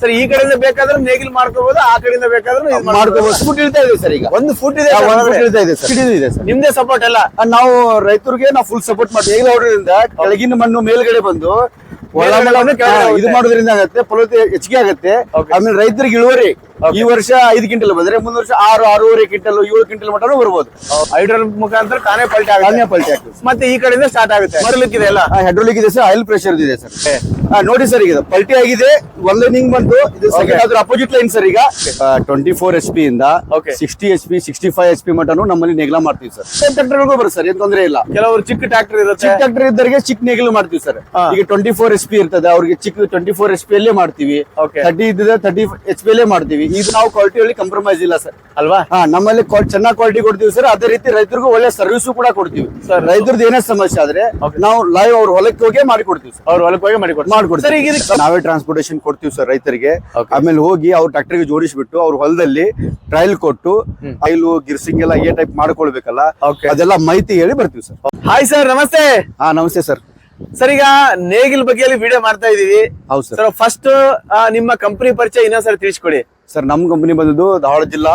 Sir ಈ ಕಡೆಯಿಂದ ಬೇಕಾದ್ರೂ ನೇಗಿಲ್ ಮಾಡ್ಕೋಬಹುದು ಆ ಕಡೆಯಿಂದ ಬೇಕಾದ್ರೂ ಮಾಡ್ಕೋಬಹುದು ಫುಟ್ ಇಳ್ತಾ ಇದೆ ಸರ್ ಈಗ. ಒಂದು ಫುಟ್ ಇದೆ ಇಳ್ತಾ ಇದೆ ಸರ್. Speed ಇದೆ ಸರ್. ನಿಮ್ದೇ ಸಪೋರ್ಟ್ ಎಲ್ಲ? ನಾವು ರೈತರಿಗೆ ನಾವು ಫುಲ್ ಸಪೋರ್ಟ್ ಮಾಡ್ತೀವಿ. ಹೊಡೋದ್ರಿಂದ ಕೆಳಗಿನ ಮಣ್ಣು ಮೇಲ್ಗಡೆ ಬಂದು. ಇದು ಮಾಡೋದ್ರಿಂದ ಆಗತ್ತೆ ಫಲವತ್ತೆ ಹೆಚ್ಚಿಗೆ ಆಗತ್ತೆ. ಆಮೇಲೆ ರೈತರಿಗೆ ಇಳುವರಿ. ಈ ವರ್ಷ ಐದು ಕ್ವಿಂಟಲ್ ಬಂದ್ರೆ ಮುಂದ್ ವರ್ಷ ಆರು ಆರೂವರೆ ಕ್ವಿಂಟಲ್ ಏಳು ಕ್ವಿಂಟಲ್ ಮಟನೂ ಬರ್ಬೋದು. ಹೈಡ್ರೋಲ್ ಮುಖಾಂತರ ತಾನೇ ಪಲ್ಟಿ ಆಗಿ ಆಗುತ್ತೆ ಪಲ್ಟಿ ಆಗ್ತದೆ. ಮತ್ತೆ ಈ ಕಡೆಯಿಂದ ಸ್ಟಾರ್ಟ್ ಆಗುತ್ತೆ. ಮರಲಿಕ್ ಇದೆ ಅಲ್ಲ? ಹೈಡ್ರೋಲಿಕ್ ಇದೆ ಸರ್ ಆಯಿಲ್ ಪ್ರೆಷರ್ ಇದೆ ಸರ್. ನೋಡಿ ಸರ್ ಈಗ ಪಲ್ಟಿ ಆಗಿದೆ ಒನ್ ಲೈನಿಂಗ್ ಬಂತು. ಇದು ಸೆಕೆಂಡ್ ಅದ್ರ ಅಪೋಸಿಟ್ ಲೈನ್ ಸರ್ ಈಗ. ಟ್ವೆಂಟಿ ಫೋರ್ ಎಚ್ ಪಿ ಇಂದ. Sixty H P sixty five H P mutton ನಮ್ಮಲ್ಲಿ ನೆಗ್ಲ ಮಾಡ್ತೀವಿ ಸರ್. ಟ್ರ್ಯಾಕ್ಟರ್ಗಳಿಗೂ ಬರ್ ಸರ್ ಏನ್ ತೊಂದರೆ ಇಲ್ಲ. ಕೆಲವರು ಚಿಕ್ಕ ಟ್ರಾಕ್ಟರ್ ಇರುತ್ತೆ. ಚಿಕ್ಕ ಟ್ರಾಕ್ಟರ್ ಇದ್ದವರಿಗೆ ಚಿಕ್ಕ ನೇಗಿಲು ಮಾಡ್ತೀವಿ ಸರ್. ಈಗ ಟ್ವೆಂಟಿ ಫೋರ್ ಎಚ್ ಪಿ ಇರ್ತದೆ ಅವ್ರಿಗೆ ಚಿಕ್ಕ ಟ್ವೆಂಟಿ ಫೋರ್ ಎಚ್ ಪಿ ಅಲ್ಲೇ ಮಾಡ್ತೀವಿ. ಥರ್ಟಿ ತರ್ಟಿ ಇದ್ದಿದೆ ತರ್ಟಿ ಎಚ್ ಪಿ ಅಲ್ಲೇ ಮಾಡ್ತೀವಿ. ಈಗ ನಾವು ಕ್ವಾಲಿಟಿಯಲ್ಲಿ ಕಂಪ್ರಮೈಸ್ ಇಲ್ಲ ಸರ್ ಅಲ್ವಾ? ಹಾ ನಮ್ಮಲ್ಲಿ ಚೆನ್ನಾಗಿ ಕ್ವಾಲಿಟಿ ಕೊಡ್ತೀವಿ ಸರ್ ಅದೇ ರೀತಿ ರೈತರಿಗೂ ಒಳ್ಳೆ ಸರ್ವಿಸ್ ಕೂಡ ಕೊಡ್ತೀವಿ. ಸರ್ ರೈತರದ್ದು ಏನೇ ಸಮಸ್ಯೆ ಆದ್ರೆ ನಾವು ಲೈವ್ ಅವ್ರ ಹೊಲಕ್ಕೆ ಹೋಗಿ ಮಾಡಿ ಕೊಡ್ತೀವಿ ಸರ್ ಅವ್ರ ಹೊಲಕ್ಕೆ ಹೋಗಿ ಮಾಡಿ ಮಾಡ್ಕೊಡ್ತೀವಿ. ನಾವೇ ಟ್ರಾನ್ಸ್ಪೋರ್ಟೇಷನ್ ಕೊಡ್ತೀವಿ ಸರ್ ರೈತರಿಗೆ. ಆಮೇಲೆ ಹೋಗಿ ಅವ್ರ ಟ್ರಾಕ್ಟರ್ಗೆ ಜೋಡಿಸ್ಬಿಟ್ಟು ಅವ್ರ ಹೊಲದಲ್ಲಿ ಟ್ರಯಲ್ ಕೊಟ್ಟು ಐಲು ಗಿರ್ಸಿಂಗ್ ಎಲ್ಲ ಏ ಟೈಪ್ ಮಾಡ್ಕೊಳ್ಬೇಕಲ್ಲ. ಅದೆಲ್ಲ ಮಾಹಿತಿ ಹೇಳಿ ಬರ್ತೀವಿ ಸರ್ ಹಾಯ್ ಸರ್ ನಮಸ್ತೆ. ಹಾ ನಮಸ್ತೆ ಸರ್ ಸರ್ ಈಗ ನೇಗಿಲ್ ಬಗ್ಗೆ ವಿಡಿಯೋ ಮಾಡ್ತಾ ಇದೀವಿ ಹೌದು ಸರ್ ಫಸ್ಟ್ ನಿಮ್ಮ ಕಂಪನಿ ಪರಿಚಯ ಇನ್ನೊಂದ್ಸರಿ ತಿಳಿಸ್ಕೊಡಿ. ಸರ್ ನಮ್ಮ ಕಂಪನಿ ಬಂದಿದ್ದು ಧಾರವಾಡ ಜಿಲ್ಲಾ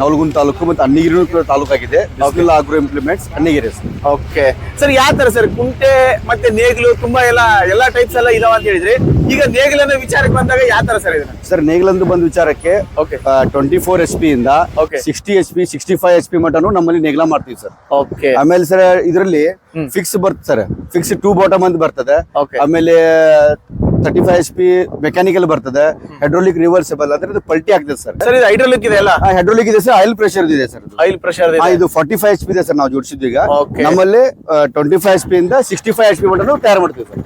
ನವಲಗುಂದ ತಾಲೂಕು ಮತ್ತು ಅಣ್ಣಗಿರಿ ತಾಲೂಕು ಆಗಿದೆ Bismillah agro implements Annigeri sir. Okay sir ಯಾವ ತರ ಸರ್ ಕುಂಟೆ ಮತ್ತೆ ನೇಗಿಲು ತುಂಬಾ ಎಲ್ಲ ಎಲ್ಲಾ ಟೈಪ್ಸ್ ಎಲ್ಲ ಇದಾವ ಅಂತ ಹೇಳಿದ್ರಿ. ಈಗ ನೇಗಿಲನ್ನ ವಿಚಾರಕ್ಕೆ ಬಂದಾಗ ಯಾವ ತರ ಸರ್ ಇದನ್ನ? ಸರ್ ನೇಗಿಲಂದು ಬಂದ ವಿಚಾರಕ್ಕೆ okay twenty four H P ಇಂದ. Sixty H P sixty five H P mutton ನಮ್ಮಲ್ಲಿ ನೇಗಿಲ ಮಾಡ್ತೀವಿ ಸರ್. ಓಕೆ ಆಮೇಲೆ ಸರ್ ಇದರಲ್ಲಿ ಫಿಕ್ಸ್ ಬರ್ತದೆ ಸರ್ ಫಿಕ್ಸ್ ಟೂ ಬಾಟಮ್ ಅಂತ ಬರ್ತದೆ. ಆಮೇಲೆ thirty five H P mechanical ಬರ್ತದೆ. ಹೈಡ್ರೋಲಿಕ್ ರಿವರ್ಸಬಲ್ ಅಂದ್ರೆ ಇದು ಪಲ್ಟಿ ಆಗ್ತದೆ ಸರ್. ಸರ್ ಇದು ಹೈಡ್ರೋಲಿಕ್ ಇದೆ ಅಲ್ಲ? ಹೈಡ್ರೋಲಿಕ್ ಇದೆ ಸರ್ ಆಯಿಲ್ ಪ್ರೆಷರ್ ಇದೆ ಸರ್ ಆಯಿಲ್ ಪ್ರೆಷರ್ ಇದೆ. ಇದು ಫಾರ್ಟಿ ಫೈವ್ ಎಚ್ ಪಿ ಇದೆ ಸರ್ ನಾವು ಜೋಡಿಸಿದ್ವಿ ಈಗ. ನಮ್ಮಲ್ಲಿ ಟ್ವೆಂಟಿ ಫೈವ್ ಎಚ್ ಪಿ ಇಂದ ಸಿಕ್ಸ್ಟಿ ಫೈವ್ ಎಚ್ ಪಿ ಮಟನು ತಯಾರು ಮಾಡ್ತೀವಿ ಸರ್.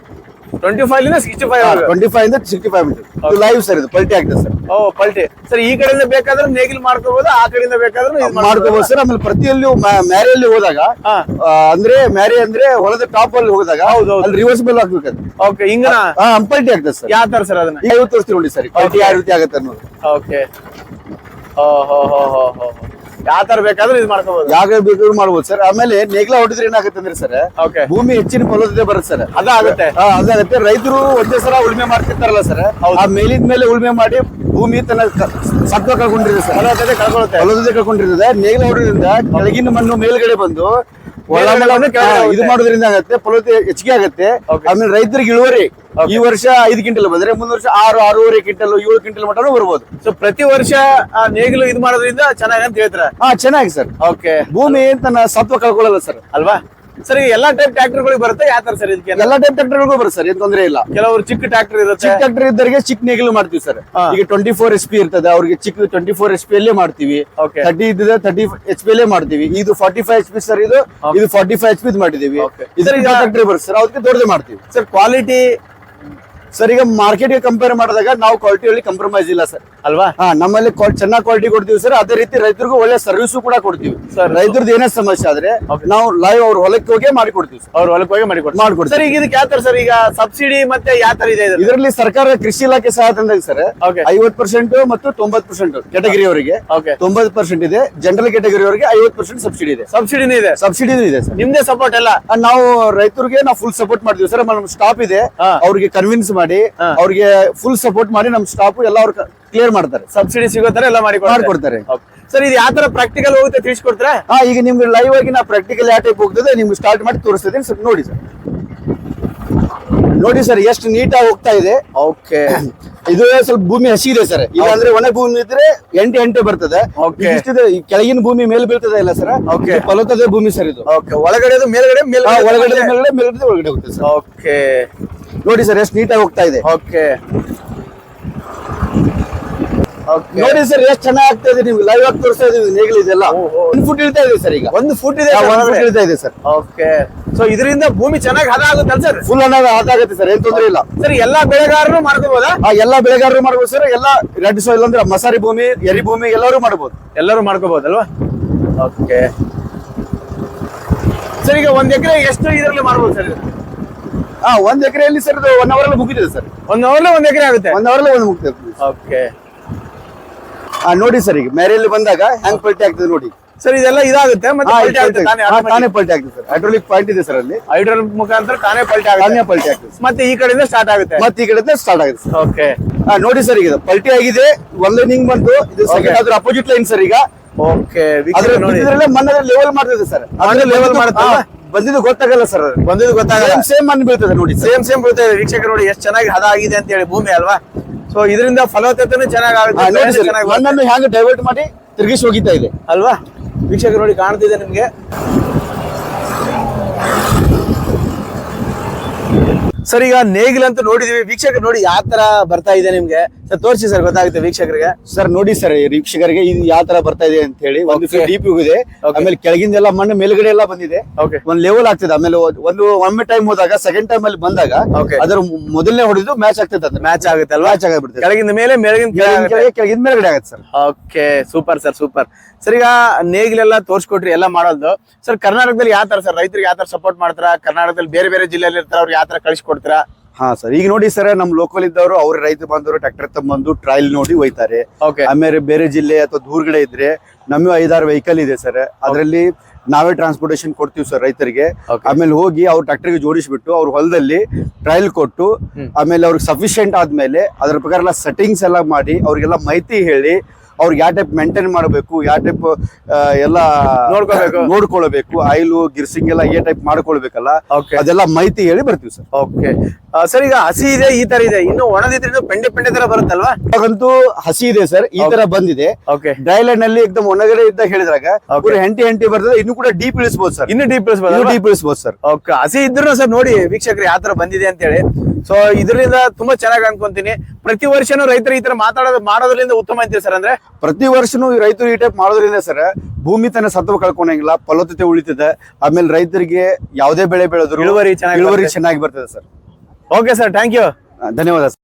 ಟ್ವೆಂಟಿ ಫೈವ್ ಇಂದ ಸಿಕ್ಸ್ಟಿ ಫೈವ್ ಟ್ವೆಂಟಿ ಫೈವ್ ಇಂದ ಸಿಕ್ಸ್ಟಿ ಫೈವ್ ಇದು ಲೈವ್ ಸರ್ ಇದು ಪಲ್ಟಿ ಆಗ್ತದೆ ಸರ್. ಓ ಪಲ್ಟಿ. ಸರ್ ಈ ಕಡೆಯಿಂದ ಬೇಕಾದ್ರೆ ನೇಗಿಲ್ ಮಾಡ್ಕೋಬಹುದು ಆ ಕಡೆಯಿಂದ ಬೇಕಾದ್ರೆ ಮಾಡ್ಕೋಬಹುದು. ಸರ್ ಆಮೇಲೆ ಪ್ರತಿಯಲ್ಲೂ ಮ್ಯಾರಿಯಲ್ಲಿ ಹೋದಾಗ ಅಂದ್ರೆ ಮ್ಯಾರಿ ಅಂದ್ರೆ ಹೊಲದ ಟಾಪ್ ಅಲ್ಲಿ ಹೋದಾಗ ಹೌದು, ಹೌದು. ಅಲ್ಲಿ ರಿವರ್ಸಿಬಲ್ ಆಗ್ಬೇಕು ಓಕೆ ಹಿಂಗನ? ಹಾ ಪಲ್ಟಿ ಆಗ್ತದೆ ಸರ್. ಯಾವ ತರ ಸರ್ ಅದನ್ನ? ಐವತ್ತು ತೋರಿಸ್ತೀವಿ ನೋಡಿ ಸರ್ ಪಲ್ಟಿ ಯಾವ ರೀತಿ ಆಗುತ್ತೆ ಅನ್ನೋದು. ಓಕೆ ಓ ಹೋ ಹೋ ಹೋ ಹೋ. ಯಾವ ತರ ಬೇಕಾದ್ರೂ ಇದು ಮಾಡ್ಕೋಬಹುದು ಯಾಗ ಬೇಕಾದ್ರೂ ಮಾಡ್ಬೋದು ಸರ್. ಆಮೇಲೆ ನೇಗ್ಲ ಹೊಡಿದ್ರೆ ಏನಾಗುತ್ತೆ ಅಂದ್ರೆ ಸರ್ ಓಕೆ ಭೂಮಿ ಹೆಚ್ಚಿನ ಫಲವತ್ತತೆ ಬರುತ್ತೆ ಸರ್. ಅದಾಗುತ್ತೆ. ಹಾ, ಅದಾಗುತ್ತೆ. ರೈತರು ಒಂದೇ ಸಲ ಉಳುಮೆ ಮಾಡ್ತಿರ್ತಾರಲ್ಲ ಸರ್. ಆ ಮೇಲಿನ ಮೇಲೆ ಉಳುಮೆ ಮಾಡಿ ಭೂಮಿ ತನ್ನ ಸತ್ವ ಕಳ್ಕೊಂಡಿರುತ್ತೆ ಸರ್. ಫಲವತ್ತತೆ ಕಳ್ಕೊಳ್ಳುತ್ತೆ ಫಲವತ್ತತೆ ಕಳ್ಕೊಂಡಿರುತ್ತೆ. ನೇಗ್ಲ ಹೊಡೋದ್ರಿಂದ ಕೆಳಗಿನ ಮಣ್ಣು ಮೇಲ್ಗಡೆ ಬಂದು ಇದು. ಮಾಡೋದ್ರಿಂದ ಆಗತ್ತೆ ಫಲವತ್ತೆ ಹೆಚ್ಚಿಗೆ ಆಗತ್ತೆ. ಆಮೇಲೆ ರೈತರಿಗೆ ಇಳುವರಿ ಈ ವರ್ಷ ಐದು ಕ್ವಿಂಟಲ್ ಬಂದ್ರೆ ಮುಂದ್ ವರ್ಷ ಆರು ಆರೂವರೆ ಕ್ವಿಂಟಲ್ ಏಳು ಕ್ವಿಂಟಲ್ ಮಟ್ಟನು ಬರ್ಬೋದು. ಸೊ ಪ್ರತಿ ವರ್ಷ ಆ ನೇಗಿಲು ಇದು ಮಾಡೋದ್ರಿಂದ ಚೆನ್ನಾಗಿ ಅಂತ ಹೇಳ್ತಾರೆ? ಹಾ ಚೆನ್ನಾಗಿ ಸರ್. ಓಕೆ ಭೂಮಿ ತನ್ನ ಸತ್ವ ಕಳ್ಕೊಳ್ಳಲ್ಲ ಸರ್. ಅಲ್ವಾ? ಸರ್ ಎಲ್ಲಾ ಟೈಪ್ ಟ್ರ್ಯಾಕ್ಟರ್ಗಳಿಗೆ ಬರುತ್ತೆ? ಯಾವ ತರ ಸರ್ ಇದಕ್ಕೆ? ಎಲ್ಲಾ ಟೈಪ್ ಟ್ರ್ಯಾಕ್ಟರ್ಗಳಿಗೂ ಬರುತ್ತೆ ಸರ್ ಏನ್ ತೊಂದ್ರೆ ಇಲ್ಲ. ಕೆಲವರು ಚಿಕ್ಕ ಟ್ರಾಕ್ಟರ್ ಇರುತ್ತೆ. ಚಿಕ್ಕ ಟ್ರಾಕ್ಟರ್ ಇದ್ದವರಿಗೆ ಚಿಕ್ಕ ನೇಗಿಲು ಮಾಡ್ತೀವಿ ಸರ್. ಈಗ ಟ್ವೆಂಟಿ ಫೋರ್ ಎಚ್ ಪಿ ಇರ್ತದೆ ಅವ್ರಿಗೆ ಚಿಕ್ಕ ಟ್ವೆಂಟಿ ಫೋರ್ ಎಚ್ ಪಿ ಅಲ್ಲೇ ಮಾಡ್ತೀವಿ. ಓಕೆ ತರ್ಟಿ ಇದ್ದಿದೆ ತರ್ಟಿ ಎಚ್ ಪಿ ಅಲ್ಲೇ ಮಾಡ್ತೀವಿ. ಇದು forty five H P sir ಇದು ಇದು ಫಾರ್ಟಿ ಫೈವ್ ಎಚ್ ಪಿ ಮಾಡಿದೀವಿ ಇದರ ಟ್ರಾಕ್ಟರ್ ಬರುತ್ತೆ ಸರ್ ಅದಕ್ಕೆ ದೊಡ್ಡದೇ ಮಾಡ್ತೀವಿ. ಸರ್ ಕ್ವಾಲಿಟಿ ಸರ್ ಈಗ ಮಾರ್ಕೆಟ್ಗೆ ಕಂಪೇರ್ ಮಾಡಿದಾಗ ನಾವು ಕ್ವಾಲಿಟಿಯಲ್ಲಿ ಕಂಪ್ರಮೈಸ್ ಇಲ್ಲ ಸರ್ ಅಲ್ವಾ? ಹಾ ನಮ್ಮಲ್ಲಿ ಚೆನ್ನಾಗಿ ಕ್ವಾಲಿಟಿ ಕೊಡ್ತೀವಿ ಸರ್ ಅದೇ ರೀತಿ ರೈತರಿಗೂ ಒಳ್ಳೆ ಸರ್ವಿಸ್ ಕೂಡ ಕೊಡ್ತೀವಿ. ಸರ್ ರೈತರದ್ದು ಏನೇ ಸಮಸ್ಯೆ ಆದ್ರೆ ನಾವು ಲೈವ್ ಅವ್ರ ಹೊಲಕ್ಕೆ ಹೋಗಿ ಮಾಡಿಕೊಡ್ತೀವಿ ಅವ್ರ ಸರ್ ಅವ್ರು ಹೊಲಕ್ಕೆ ಹೋಗಿ ಮಾಡಿ ಕೊಡ್ತಾರೆ ಮಾಡ್ಕೊಡ್ತೀವಿ. ಸರ್ ಈಗ ಇದಕ್ಕೆ ಯಾವ ತರ ಸರ್ ಈಗ ಸಬ್ಸಿಡಿ ಮತ್ತೆ ಯಾವ ತರ ಇದೆ ಇದರಲ್ಲಿ? ಸರ್ಕಾರ ಕೃಷಿ ಇಲಾಖೆ ಸಹ ತಂದಾಗ ಸರ್. ಐವತ್ ಪರ್ಸೆಂಟ್ ಮತ್ತು ತೊಂಬತ್ ಪರ್ಸೆಂಟ್ ಕ್ಯಾಟಗರಿ ಅವರಿಗೆ. ತೊಂಬತ್ ಪರ್ಸೆಂಟ್ ಇದೆ. ಜನರಲ್ ಕ್ಯಾಟಗರಿ ಅವರಿಗೆ ಐವತ್ ಪರ್ಸೆಂಟ್ ಸಬ್ಸಿಡಿ ಇದೆ. ಸಬ್ಸಿಡಿನೂ ಇದೆ? ಸಬ್ಸಿಡಿ ಇದೆ ಸರ್ ನಿಮ್ದೇ ಸಪೋರ್ಟ್ ಎಲ್ಲ? ನಾವು ರೈತರಿಗೆ ನಾವು ಫುಲ್ ಸಪೋರ್ಟ್ ಮಾಡ್ತೀವಿ ಸರ್ ನಮ್ಮ ಸ್ಟಾಪ್ ಇದೆ. ಅವ್ರಿಗೆ ಕನ್ವಿನ್ಸ್ ಮಾಡಿ. ಹಾ. ಅವ್ರಿಗೆ ಫುಲ್ ಸಪೋರ್ಟ್ ಮಾಡಿ ನಮ್ಮ ಸ್ಟಾಫ್ ಎಲ್ಲ ಅವ್ರ ಕ್ಲಿಯರ್ ಮಾಡ್ತಾರೆ. ಸಬ್ಸಿಡಿ ಸಿಗೋ ತರ ಎಲ್ಲ ಮಾಡಿ ಮಾಡ್ಕೊಡ್ತಾರೆ. ಸರ್ ಇದು ಯಾವ ತರ ಪ್ರಾಕ್ಟಿಕಲ್ ಹೋಗುತ್ತೆ ತಿಳಿಸ್ಕೊಡ್ತಾರೆ? ಹಾ ಈಗ ನಿಮ್ಗೆ ಲೈವ್ ಆಗಿ ನಾ ಪ್ರಾಕ್ಟಿಕಲ್ ಯಾವ ಟೈಪ್ ಹೋಗ್ತದೆ ನಿಮ್ಗೆ ಸ್ಟಾರ್ಟ್ ಮಾಡಿ ತೋರಿಸ್ತೀನಿ. ಸರ್ ನೋಡಿ ಸರ್ ನೋಡಿ ಸರ್ ಎಷ್ಟು ನೀಟಾಗಿ ಹೋಗ್ತಾ ಇದೆ. ಓಕೆ ಇದು ಸ್ವಲ್ಪ ಭೂಮಿ ಹಸಿ ಇದೆ ಸರ್ ಇಲ್ಲ ಅಂದ್ರೆ ಒಣ ಭೂಮಿ ಇದ್ರೆ ಎಂಟು ಎಂಟೆ ಬರ್ತದೆ. ಇಷ್ಟಿದೆ ಈ ಕೆಳಗಿನ ಭೂಮಿ ಮೇಲೆ ಬೀಳ್ತದೆ ಇಲ್ಲ ಸರ್ ಓಕೆ ಫಲವತ್ತತೆ ಭೂಮಿ ಸರ್ ಇದು. ಓಕೆ ಒಳಗಡೆ ಮೇಲ್ಗಡೆ ಮೇಲ್ಗಡೆ ಒಳಗಡೆ ಮೇಲ್ಗಡೆ. ಮೇಲ್ಗಡೆ ಒಳಗಡೆ ಹೋಗ್ತದೆ ಸರ್ ಓಕೆ ನೋಡಿ ಸರ್ ಎಷ್ಟು ನೀಟಾಗಿ ಹೋಗ್ತಾ ಇದೆ. ಓಕೆ. ನೋಡಿ ಸರ್ ಎಷ್ಟು ಚೆನ್ನಾಗಿ ಆಗ್ತಾ ಇದೆ ನೀವು ಲೈವ್ ಆಗಿ ತೋರಿಸ್ತಾ ಇದೀವಿ ನೇಗಿಲು ಇದೆಲ್ಲ. ಒಂದು ಫುಟ್ ಇಳ್ತಾ ಇದೆ ಸರ್ ಈಗ. ಒಂದು ಫುಟ್ ಇದೆ ಇಳ್ತಾ ಇದೆ ಸರ್. ಓಕೆ. ಸೊ ಇದರಿಂದ ಭೂಮಿ ಚೆನ್ನಾಗಿ ಹದ ಆಗುತ್ತೆ ಸರ್? ಫುಲ್ ಅನ್ನೋದು ಹದ ಆಗುತ್ತೆ ಸರ್ ಏನ್ ತೊಂದ್ರೆ ಇಲ್ಲ. ಸರ್ ಎಲ್ಲಾ ಬೆಳೆಗಾರರು ಮಾಡ್ಕೋಬಹುದಾ ಎಲ್ಲಾ ಬೆಳೆಗಾರರು ಮಾಡ್ಬೋದು ಸರ್ ಎಲ್ಲ ರೆಡ್ ಸಾಯಿಲ್ ಅಂದ್ರೆ ಮಸಾರಿ ಭೂಮಿ ಎರಿ ಭೂಮಿ ಎಲ್ಲರೂ ಮಾಡ್ಬೋದು. ಎಲ್ಲರೂ ಮಾಡ್ಕೋಬಹುದಲ್ವಾ ಓಕೆ. ಸರ್ ಈಗ ಒಂದ್ ಎಕರೆ ಎಷ್ಟು ಇದರಲ್ಲಿ ಮಾಡ್ಬೋದು ಸರ್? ಹಾ ಒಂದ್ ಎಕರೆಯಲ್ಲಿ ಸರ್ ಇದು ಒನ್ ಅವರ್ ಅಲ್ಲಿ ಮುಗಿದಿದೆ ಸರ್ ಒಂದ್ ಅವರ್ಲೆ ಒಂದ್ ಎಕರೆ ಆಗುತ್ತೆ. ಒನ್ ಅವರ್ ಒಂದು ಮುಗ್ತದೆ ಓಕೆ ಆ ನೋಡಿ ಸರ್ ಈಗ ಮ್ಯಾರೇಜ್ ಬಂದಾಗ ಹ್ಯಾಂಗ್ ಪಲ್ಟಿ ಆಗ್ತದೆ ನೋಡಿ. ಸರ್ ಇದೆಲ್ಲ ಇದಾಗುತ್ತೆ ಮತ್ತೆ ಪಲ್ಟಿ ಆಗುತ್ತೆ ತಾನೇ ತಾನೇ ಪಲ್ಟಿ ಆಗ್ತದೆ ಸರ್ ಹೈಡ್ರೋಲಿಕ್ ಪಾಯಿಂಟ್ ಇದೆ ಸರ್ ಅಲ್ಲಿ. ಹೈಡ್ರೋಲ್ ಮುಖಾಂತರ ತಾನೇ ಪಲ್ಟಿ ಆಗುತ್ತೆ. ತಾನೇ ಪಲ್ಟಿ ಆಗ್ತದೆ sir. ಮತ್ತೆ ಈ ಕಡೆಯಿಂದ ಸ್ಟಾರ್ಟ್ ಆಗುತ್ತೆ. ಮತ್ತೆ ಈ ಕಡೆ ಸ್ಟಾರ್ಟ್ ಆಗುತ್ತೆ ಸರ್ ಓಕೆ ಹಾ, ನೋಡಿ ಸರ್ ಈಗ ಇದು ಪಲ್ಟಿ ಆಗಿದೆ ಒನ್ ಲೈನಿಂಗ್ ಬಂತು ಇದು ಸೆಕೆಂಡ್ ಅದ್ರ ಅಪೋಸಿಟ್ ಲೈನ್ ಸರ್ ಈಗ. ಓಕೆ ಅದ್ರ ನೋಡಿ. ಮಣ್ಣಲ್ಲಿ ಲೆವೆಲ್ ಮಾಡ್ತಿದೆ ಸರ್ ಮಣ್ಣಲ್ಲಿ level ಮಾಡುತ್ತಲ್ಲ? ಬಂದಿದ್ದು ಗೊತ್ತಾಗಲ್ಲ ಸರ್ ಬಂದಿದ್ದು ಗೊತ್ತಾಗಲ್ಲ. ಸೇಮ್ ಅನ್ ಮಣ್ಣು ಬೀಳ್ತದೆ ನೋಡಿ ಸೇಮ್ ಸೇಮ್ ಬೀಳ್ತದೆ. ವೀಕ್ಷಕ ನೋಡಿ ಎಷ್ಟು ಚೆನ್ನಾಗಿ ಹದ ಆಗಿದೆ ಅಂತ ಹೇಳಿ ಭೂಮಿ ಅಲ್ವಾ? ಸೊ ಇದರಿಂದ ಫಲವತ್ತತೆನೂ ಚೆನ್ನಾಗಿ ಆಗುತ್ತೆ. ಮಣ್ಣನ್ನು ಹೇಗೆ ಡೈವರ್ಟ್ ಮಾಡಿ ತಿರುಗಿಸಿ ಹೋಗಿತಾ ಇದೆ ಅಲ್ವಾ? ವೀಕ್ಷಕ ನೋಡಿ ಕಾಣ್ತಿದೆ ನಿಮಗೆ. ಸರ್ ಈಗ ನೇಗಿಲಂತೂ ನೋಡಿದೀವಿ. ವೀಕ್ಷಕ ನೋಡಿ ಯಾವ ತರ ಬರ್ತಾ ಇದೆ ನಿಮ್ಗೆ? ಸರ್ ತೋರಿಸಿ ಸರ್ ಗೊತ್ತಾಗುತ್ತೆ ವೀಕ್ಷಕರಿಗೆ. ಸರ್ ನೋಡಿ ಸರ್ ವೀಕ್ಷಕರಿಗೆ ಇದು ಯಾವ ತರ ಬರ್ತಾ ಇದೆ ಅಂತ ಹೇಳಿ. ಒಂದು Okay. ಡೀಪ್ ಹೋಗಿದೆ ಆಮೇಲೆ ಆಮೇಲೆ ಕೆಳಗಿಂದೆಲ್ಲ ಮಣ್ಣು ಮೇಲ್ಗಡೆ ಎಲ್ಲ ಬಂದಿದೆ. ಓಕೆ ಒಂದ್ ಲೆವೆಲ್ ಆಗ್ತದೆ. ಆಮೇಲೆ ಒಂದ್- ಒಂದು ಒಮ್ಮೆ ಟೈಮ್ ಹೋದಾಗ ಸೆಕೆಂಡ್ ಟೈಮ್ ಅಲ್ಲಿ ಬಂದಾಗ Okay. ಅದರ ಮೊದಲನೇ ಹೊಡೆದು ಮ್ಯಾಚ್ ಆಗ್ತದೆ ಅಂದ್ರೆ. ಮ್ಯಾಚ್ ಆಗುತ್ತೆ ಅಲ್ವಾ? ಮ್ಯಾಚ್ ಆಗಿಬಿಡ್ತದೆ ಕೆಳಗಿಂದ ಮೇಲೆ ಮೇಳಗಿಂದ ಕೆಳಗಿಂದ ಕೆಳಗೆ ಕೆಳಗಿನ ಮೇಲ್ಗಡೆ ಆಗುತ್ತೆ sir. Okay super sir super sir ಈಗ ನೇಗಿಲೆಲ್ಲ ತೋರ್ಸ್ಕೊಟ್ರಿ ಎಲ್ಲ ಮಾಡೋದು ಸರ್ ಕರ್ನಾಟಕದಲ್ಲಿ ಯಾವ ತರ ಸರ್ ರೈತರಿಗೆ ಯಾವ ತರ ಸಪೋರ್ಟ್ ಮಾಡ್ತಾರ? ಕರ್ನಾಟಕದಲ್ಲಿ ಬೇರೆ ಬೇರೆ ಜಿಲ್ಲೆಯಲ್ಲಿ ಇರ್ತಾರ ಅವ್ರಿಗೆ ಯಾವ ತರ ಕಳಿಸ್ಕೊಡ್ತೀರಾ ಹಾ ಸರ್ ಈಗ ನೋಡಿ ಸರ್ ನಮ್ ಲೋಕಲ್ ಇದ್ದವರು ಅವ್ರ ರೈತ ಬಂದವರು ಟ್ರ್ಯಾಕ್ಟರ್ ತಗೊಂಬಂದು ಟ್ರಯಲ್ ನೋಡಿ ಹೋಯ್ತಾರೆ ಆಮೇಲೆ ಬೇರೆ ಜಿಲ್ಲೆ ಅಥವಾ ದೂರಗಡೆ ಇದ್ರೆ ನಮ್ಮ ಐದಾರು ವೆಹಿಕಲ್ ಇದೆ ಸರ್. ಅದರಲ್ಲಿ ನಾವೇ ಟ್ರಾನ್ಸ್ಪೋರ್ಟೇಷನ್ ಕೊಡ್ತೀವಿ ಸರ್ ರೈತರಿಗೆ. ಆಮೇಲೆ ಹೋಗಿ ಅವ್ರ ಟ್ರ್ಯಾಕ್ಟರ್ಗೆ ಜೋಡಿಸ್ಬಿಟ್ಟು ಅವ್ರ ಹೊಲದಲ್ಲಿ ಟ್ರಯಲ್ ಕೊಟ್ಟು ಆಮೇಲೆ ಅವ್ರಿಗೆ ಸಫಿಶಿಯಂಟ್ ಆದ್ಮೇಲೆ ಅದ್ರ ಪ್ರಕಾರ ಎಲ್ಲ ಸೆಟ್ಟಿಂಗ್ಸ್ ಎಲ್ಲ ಮಾಡಿ ಅವ್ರಿಗೆಲ್ಲ ಮಾಹಿತಿ ಹೇಳಿ ಅವ್ರಿಗೆ ಯಾವ ಟೈಪ್ ಮೇಂಟೈನ್ ಮಾಡಬೇಕು ಯಾವ ಟೈಪ್ ಎಲ್ಲ ನೋಡ್ಕೋಬೇಕು. ನೋಡ್ಕೊಳ್ಬೇಕು. ಆಯಿಲು ಗಿರ್ಸಿಂಗ್ ಎಲ್ಲ ಏ ಟೈಪ್ ಮಾಡ್ಕೊಳ್ಬೇಕಲ್ಲ. ಅದೆಲ್ಲ ಮಾಹಿತಿ ಹೇಳಿ ಬರ್ತೀವಿ ಸರ್. ಓಕೆ ಸರ್ ಈಗ ಹಸಿ ಇದೆ ಈ ತರ ಇದೆ. ಇನ್ನು ಒಣದಿದ್ರೆ ಪೆಂಡೆ ಪೆಂಡೆ ತರ ಬರುತ್ತಲ್ವಾ? ಇವಾಗಂತೂ ಹಸಿ ಇದೆ ಸರ್ ಈ ತರ ಬಂದಿದೆ. ಓಕೆ ನಲ್ಲಿ ಎಕ್ದಮ್ ಒಣಗಡೆ ಇದ್ದ ಹೇಳಿದ್ರಾಗ ಹೆಂಟಿ ಹೆಂಟಿ ಬರ್ತದೆ ಇನ್ನು ಕೂಡ ಡೀಪ್ ಇಳಿಸಬಹುದು ಸರ್. ಇನ್ನು ಡೀಪ್ ಇಳಿಸಬಹುದು ಡೀಪ್ ಇಳಿಸಬಹುದು ಸರ್. ಓಕೆ ಹಸಿ ಇದ್ರು ಸರ್ ನೋಡಿ ವೀಕ್ಷಕರು ಯಾವ ತರ ಬಂದಿದೆ ಅಂತ ಹೇಳಿ ಸೊ ಇದರಿಂದ ತುಂಬಾ ಚೆನ್ನಾಗಿ ಅನ್ಕೊಂತೀನಿ. ಪ್ರತಿ ವರ್ಷನೂ ರೈತರು ಈ ತರ ಮಾತಾಡೋದು ಮಾಡೋದ್ರಿಂದ ಉತ್ತಮ ಅಂತೀವಿ ಸರ್ ಅಂದ್ರೆ? ಪ್ರತಿ ವರ್ಷನೂ ಈ ರೈತರು ಈ ಟೈಪ್ ಮಾಡೋದ್ರಿಂದ ಸರ್ ಭೂಮಿ ತನ್ನ ಸತ್ವ ಕಳ್ಕೊಂಡಂಗಿಲ್ಲ ಫಲವತ್ತತೆ ಉಳಿತದೆ. ಆಮೇಲೆ ರೈತರಿಗೆ ಯಾವುದೇ ಬೆಳೆ ಬೆಳೆದ್ರು ಇಳುವರಿ ಚೆನ್ನಾಗಿ ಇಳುವರಿ ಚೆನ್ನಾಗಿ ಬರ್ತದೆ sir. Okay sir thank you ಧನ್ಯವಾದ. ಸರ್